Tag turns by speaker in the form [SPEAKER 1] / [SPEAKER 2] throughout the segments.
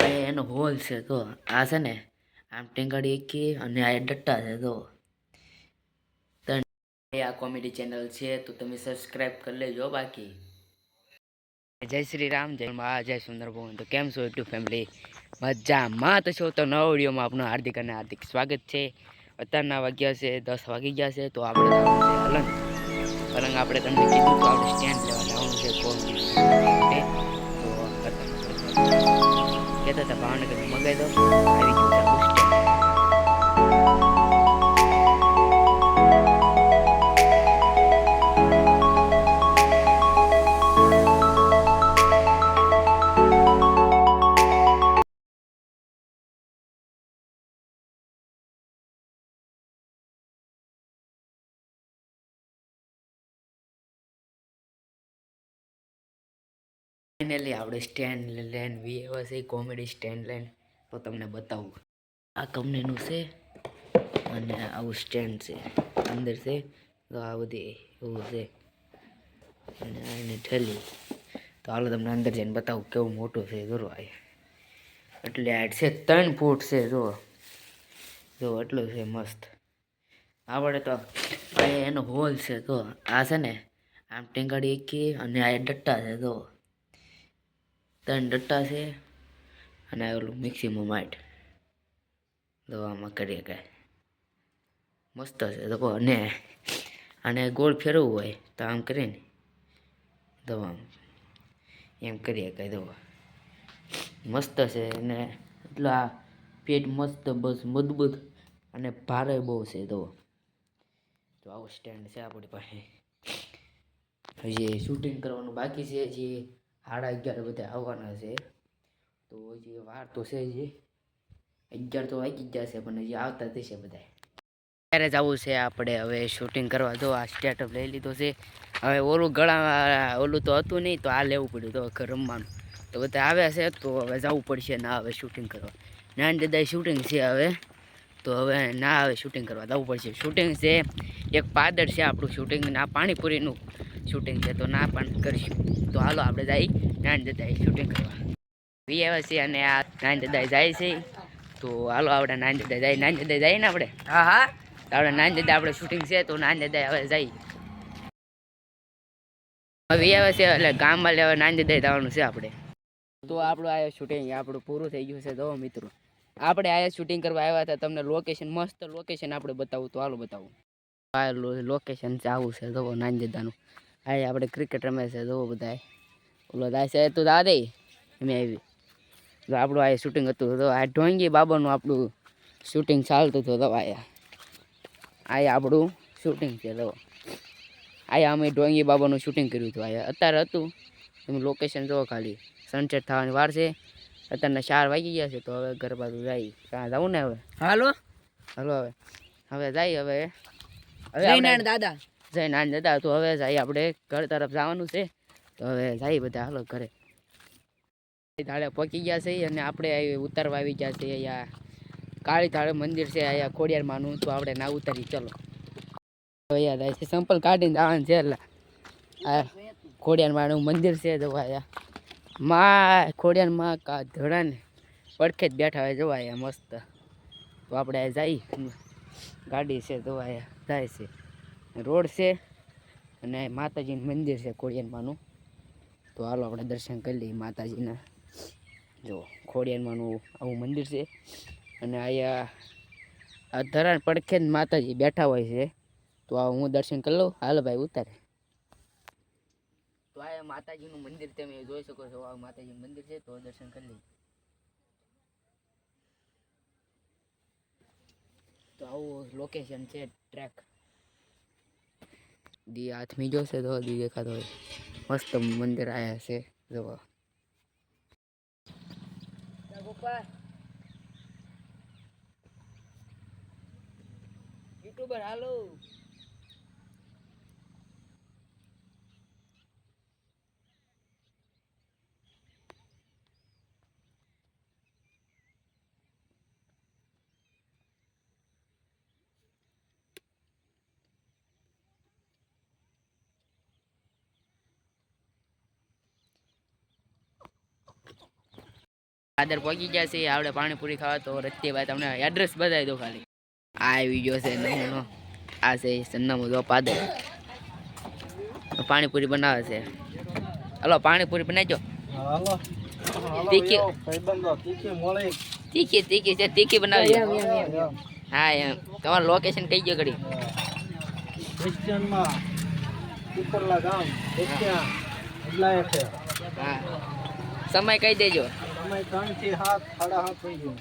[SPEAKER 1] એનો હોલ છે તો આ છે ને આમ ટેંગાડી એકી અને આ ડટ્ટા છે તો. આ કોમેડી ચેનલ છે તો તમે સબસ્ક્રાઇબ કરી લેજો બાકી. જય શ્રી રામ, જય જય સુંદર ભવન તો કેમ છો યુટ્યુબ ફેમિલી? મજામાં તો છો તો નવો વિડીયોમાં આપનું હાર્દિક અને હાર્દિક સ્વાગત છે. અત્યારના વાગ્યા છે દસ વાગી ગયા છે તો આપણે અલંગ અલંગ આપણે તમને કીધું તો આપણે સ્ટેન્ડ લેવા જવાનું છે તો કહેતા હતા ભાવનગર મગાઈ દો આવી ગયું ફાઇનલી આપણે સ્ટેન્ડ લેન વી એવા કોમેડી સ્ટેન્ડ લેન તો તમને બતાવું. આ કંપનીનું છે અને આવું સ્ટેન્ડ છે. અંદર છે, તો આ બધી એવું છે. અને એને ઠેલી તો હાલો તમને અંદર જઈને બતાવું કેવું મોટું છે જોરો આ. એટલે આ છે ત્રણ ફૂટ છે જો જો એટલું છે મસ્ત. આપણે તો એનો હોલ છે તો આ છે ને, આમ ટેંગાડી એકી અને આ ડટ્ટા છે તો ત્રણ ડટ્ટા છે અને આવેલું મિક્સીમાં માઇટ. દવામાં કરી શકાય મસ્ત છે. તો અને અને ગોળ ફેરવવું હોય તો આમ કરીને દવા એમ કરી શકાય દવા. મસ્ત છે અને એટલે પેટ મસ્ત બસ મજબૂત અને ભારે બહુ છે તો તો આવો સ્ટેન્ડ છે આપણી પાસે. હજી શૂટિંગ કરવાનું બાકી છે હજી. સાડા અગિયાર બધા આવવાના છે. તો હજી વાર તો છે જે અગિયાર તો વાગી જ જશે, પણ હજી આવતા થશે બધા ત્યારે જવું છે આપણે હવે શૂટિંગ કરવા. જો આ સ્ટેટઅપ લઈ લીધો છે. હવે ઓલું ગળા ઓલું તો હતું નહીં, તો આ લેવું પડ્યું તો રમવાનું. તો બધા આવ્યા છે, તો હવે જવું પડશે ના હવે શૂટિંગ કરવા. નાન દાદા શૂટિંગ છે હવે. તો હવે ના હવે શૂટિંગ કરવા જવું પડશે. શૂટિંગ છે, એક પાદર છે આપણું શૂટિંગ ના પાણીપુરીનું. શૂટિંગ છે તો ના પણ કરીશું. તો હાલો આપણે જઈ નાન દાદાએ શૂટિંગ કરવા. વી આવ્યા છે અને આ નાન દાદાએ જાય છે. તો હાલો આપણે નાન દાદા જાય. નાન દાદા જાય ને આપણે?
[SPEAKER 2] હા હા.
[SPEAKER 1] તો આપણે નાન દાદા આપણે શૂટિંગ છે તો નાન દાદા હવે જઈ હવે આવે છે એટલે ગામમાં લેવા નાન દાદા જવાનું છે આપણે. તો આપણું આ શૂટિંગ આપણું પૂરું થઈ ગયું છે જો મિત્રો. આપણે આ શૂટિંગ કરવા આવ્યા હતા તમને લોકેશન મસ્ત લોકેશન આપણે બતાવું તો હાલો બતાવું. આ લોકેશન છે આવું છે જો નાન દાદાનું. આ આપણે ક્રિકેટ રમે છે જોવો બધા ઓલો દાય છે તો દાદે? મેં આવી. તો આપણું આ શૂટિંગ હતું તો આ ઢોંગી બાબાનું આપણું શૂટિંગ ચાલતું હતું તો આયા. આ આપણું શૂટિંગ છે તો આયા અમે ઢોંગી બાબાનું શૂટિંગ કર્યું હતું આયા. અત્યારે હતું. તમે લોકેશન જોવો ખાલી. સનસેટ થવાની વાર છે. અત્યારના ચાર વાગી ગયા છે તો હવે ઘર બાજુ જાય. ત્યાં જવું ને હવે?
[SPEAKER 2] હાલો.
[SPEAKER 1] હાલો હવે. હવે જાય હવે. હવે
[SPEAKER 2] દાદા.
[SPEAKER 1] જય નાન જતા તો હવે જાય આપણે ઘર તરફ જવાનું છે. તો હવે જાય બધા હાલો ઘરે. ધાળે પહોંચી ગયા છે અને આપણે ઉતારવા આવી ગયા છે અહીંયા. કાળી ધાળે મંદિર છે અહીંયા ખોડિયાર માનું તો આપણે ના ઉતારી ચલો. અહીંયા જાય છે. સંપલ કાઢીને જવાનું છે એટલે. આ ખોડિયાર માનું મંદિર છે જોવા અહીંયા. માં ખોડિયારમાં કા ધડાને પડખે જ બેઠા હોય જોવા અહીંયા મસ્ત. તો આપણે જઈ ગાડી છે જોવા અહીંયા. જાય છે. રોડ છે અને માતાજીનું મંદિર છે ખોડિયારમાંનું. તો હાલો આપણે દર્શન કરી લઈએ માતાજીના. જો, ખોડિયારમાંનું આવું મંદિર છે. અને અહીંયા આ ધરાણ પડખે જ માતાજી બેઠા હોય છે. તો આ હું દર્શન કરી લઉં. હાલો ભાઈ, ઉતારે. તો આ માતાજીનું મંદિર તમે જોઈ શકો છો. આ માતાજીનું મંદિર છે. તો દર્શન કરી લઈએ. તો આવું લોકેશન છે ટ્રેક દી હાથમી જોશે તો દી દેખાતો હોય મસ્ત મંદિર આયા છે જો યુટ્યુબર હાલો આદર પહોંચી ગયા છે આપણે પાણીપુરી ખાવા તો રત્તીભાઈ તમને એડ્રેસ બતાવી દો ખાલી. આ આવી ગયો છે નમૂનો. આ છે સન્નામો જો પાદર. પાણીપુરી બનાવે છે. હલો પાણીપુરી બનાવજો. તીખી.
[SPEAKER 2] તીખી મળી.
[SPEAKER 1] તીખી છે તીખી બનાવજો. હા એમ. તમારું લોકેશન કઈ ગયો ઘડી.
[SPEAKER 2] ક્રિશ્ચિયનમાં ગામ
[SPEAKER 1] હા. સમય કહી દેજો.
[SPEAKER 2] સમય ત્રણથી સાત સાડા સાત થઈ ગયું.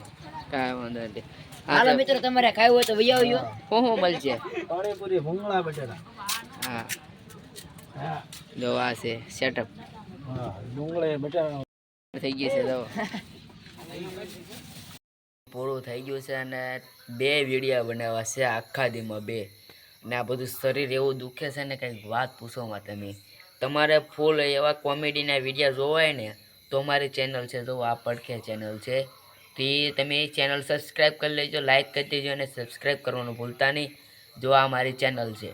[SPEAKER 1] કાંઈ વાંધો નથી.
[SPEAKER 3] હાલો મિત્રો તમારે ખાવું હોય તો વહી આવજો.
[SPEAKER 1] શું શું મળશે
[SPEAKER 2] પાણીપુરી ભૂંગળા બટેટા.
[SPEAKER 1] હા.
[SPEAKER 2] હા.
[SPEAKER 1] જો આ છે સેટઅપ
[SPEAKER 2] હા ડુંગળી બટેટા.
[SPEAKER 1] થઈ ગઈ છે જો. પૂરું થઈ ગયું છે અને બે વિડીયા બનાવ્યા છે આખા દીમાં બે. ને આ બધું શરીર એવું દુખે છે ને કંઈક વાત પૂછોમાં તમે. તમારે ફૂલ એવા કોમેડીના વિડીયા જોવાય ને તો મારી ચેનલ છે, તો આ પડખે ચેનલ છે. તે તમે એ ચેનલ સબસ્ક્રાઈબ કરી લેજો લાઇક કરી દેજો અને સબસ્ક્રાઈબ કરવાનું ભૂલતા નહીં. જો આ મારી ચેનલ છે.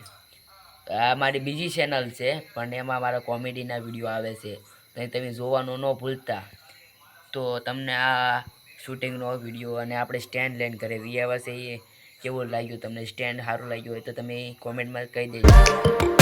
[SPEAKER 1] આ મારી બીજી ચેનલ છે, પણ એમાં મારા કોમેડીના વીડિયો આવે છે. તો તમે જોવાનું ન ભૂલતા. તો તમને આ શૂટિંગનો વીડિયો અને આપણે સ્ટેન્ડ લેન કરે વી છે એ કેવું લાગ્યું, તમને સ્ટેન્ડ સારું લાગ્યું હોય તો તમે કોમેન્ટમાં કહી દેજો.